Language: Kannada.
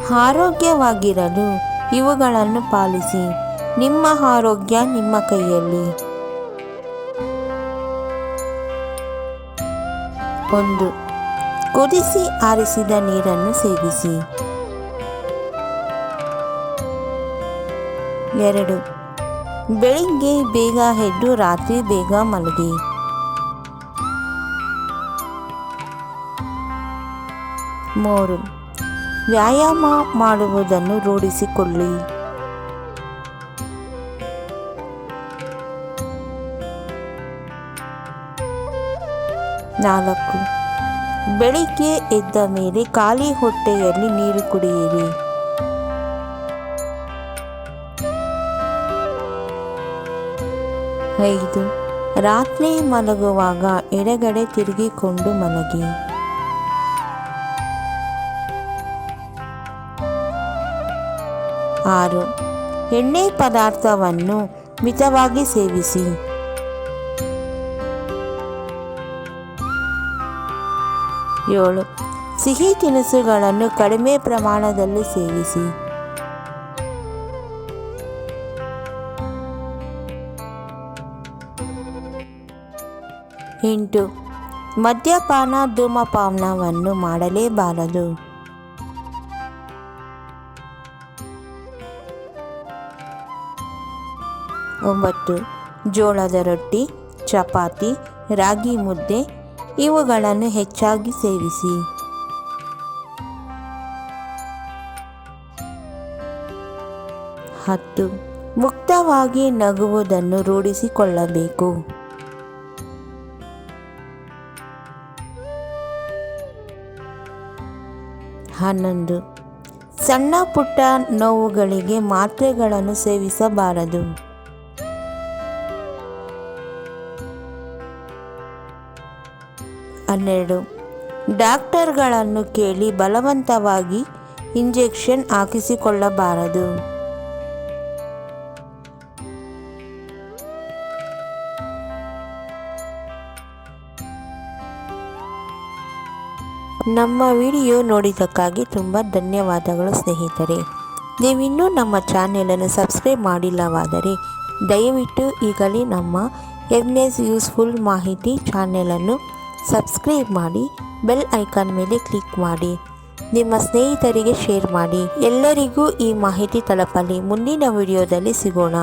ಆರೋಗ್ಯವಾಗಿರಲು ಇವುಗಳನ್ನು ಪಾಲಿಸಿ. ನಿಮ್ಮ ಆರೋಗ್ಯ ನಿಮ್ಮ ಕೈಯಲ್ಲಿ. ಒಂದು, ಕುದಿಸಿ ಆರಿಸಿದ ನೀರನ್ನು ಸೇವಿಸಿ. ಎರಡು, ಬೆಳಿಗ್ಗೆ ಬೇಗ ಎದ್ದು ರಾತ್ರಿ ಬೇಗ ಮಲಗಿ. ಮೂರು ವ್ಯಾಯಾಮ ಮಾಡುವುದನ್ನು ರೂಢಿಸಿಕೊಳ್ಳಿ. ನಾಲ್ಕು. ಬೆಳಿಗ್ಗೆ ಎದ್ದ ಮೇಲೆ ಖಾಲಿ ಹೊಟ್ಟೆಯಲ್ಲಿ ನೀರು ಕುಡಿಯಿರಿ. ಐದು. ರಾತ್ರಿ ಮಲಗುವಾಗ ಎಡಗಡೆ ತಿರುಗಿಕೊಂಡು ಮಲಗಿ. ಆರು. ಎಣ್ಣೆ ಪದಾರ್ಥವನ್ನು ಮಿತವಾಗಿ ಸೇವಿಸಿ. ಏಳು. ಸಿಹಿ ತಿನಿಸುಗಳನ್ನು ಕಡಿಮೆ ಪ್ರಮಾಣದಲ್ಲಿ ಸೇವಿಸಿ. ಎಂಟು. ಮದ್ಯಪಾನ ಧೂಮಪಾನವನ್ನು ಮಾಡಲೇಬಾರದು. ಒಂಬತ್ತು, ಜೋಳದ ರೊಟ್ಟಿ, ಚಪಾತಿ, ರಾಗಿ ಮುದ್ದೆ, ಇವುಗಳನ್ನು ಹೆಚ್ಚಾಗಿ ಸೇವಿಸಿ. ಹತ್ತು, ಮುಕ್ತವಾಗಿ ನಗುವುದನ್ನು ರೂಢಿಸಿಕೊಳ್ಳಬೇಕು. ಹನ್ನೊಂದು, ಸಣ್ಣ ಪುಟ್ಟ ನೋವುಗಳಿಗೆ ಮಾತ್ರೆಗಳನ್ನು ಸೇವಿಸಬಾರದು. ಹನ್ನೆರಡು. ಡಾಕ್ಟರ್ಗಳನ್ನು ಕೇಳಿ ಬಲವಂತವಾಗಿ ಇಂಜೆಕ್ಷನ್ ಹಾಕಿಸಿಕೊಳ್ಳಬಾರದು. ನಮ್ಮ ವಿಡಿಯೋ ನೋಡಿದ್ದಕ್ಕಾಗಿ ತುಂಬ ಧನ್ಯವಾದಗಳು ಸ್ನೇಹಿತರೆ. ನೀವಿನ್ನೂ ನಮ್ಮ ಚಾನೆಲನ್ನು ಸಬ್ಸ್ಕ್ರೈಬ್ ಮಾಡಿಲ್ಲವಾದರೆ ದಯವಿಟ್ಟು ಈಗಲೇ ನಮ್ಮ ಎಂ ಎಸ್ ಯೂಸ್ಫುಲ್ ಮಾಹಿತಿ ಚಾನೆಲನ್ನು ಸಬ್ಸ್ಕ್ರೈಬ್ ಮಾಡಿ ಬೆಲ್ ಐಕಾನ್ ಮೇಲೆ ಕ್ಲಿಕ್ ಮಾಡಿ, ನಿಮ್ಮ ಸ್ನೇಹಿತರಿಗೆ ಶೇರ್ ಮಾಡಿ. ಎಲ್ಲರಿಗೂ ಈ ಮಾಹಿತಿ ತಲುಪಲಿ. ಮುಂದಿನ ವಿಡಿಯೋದಲ್ಲಿ ಸಿಗೋಣ.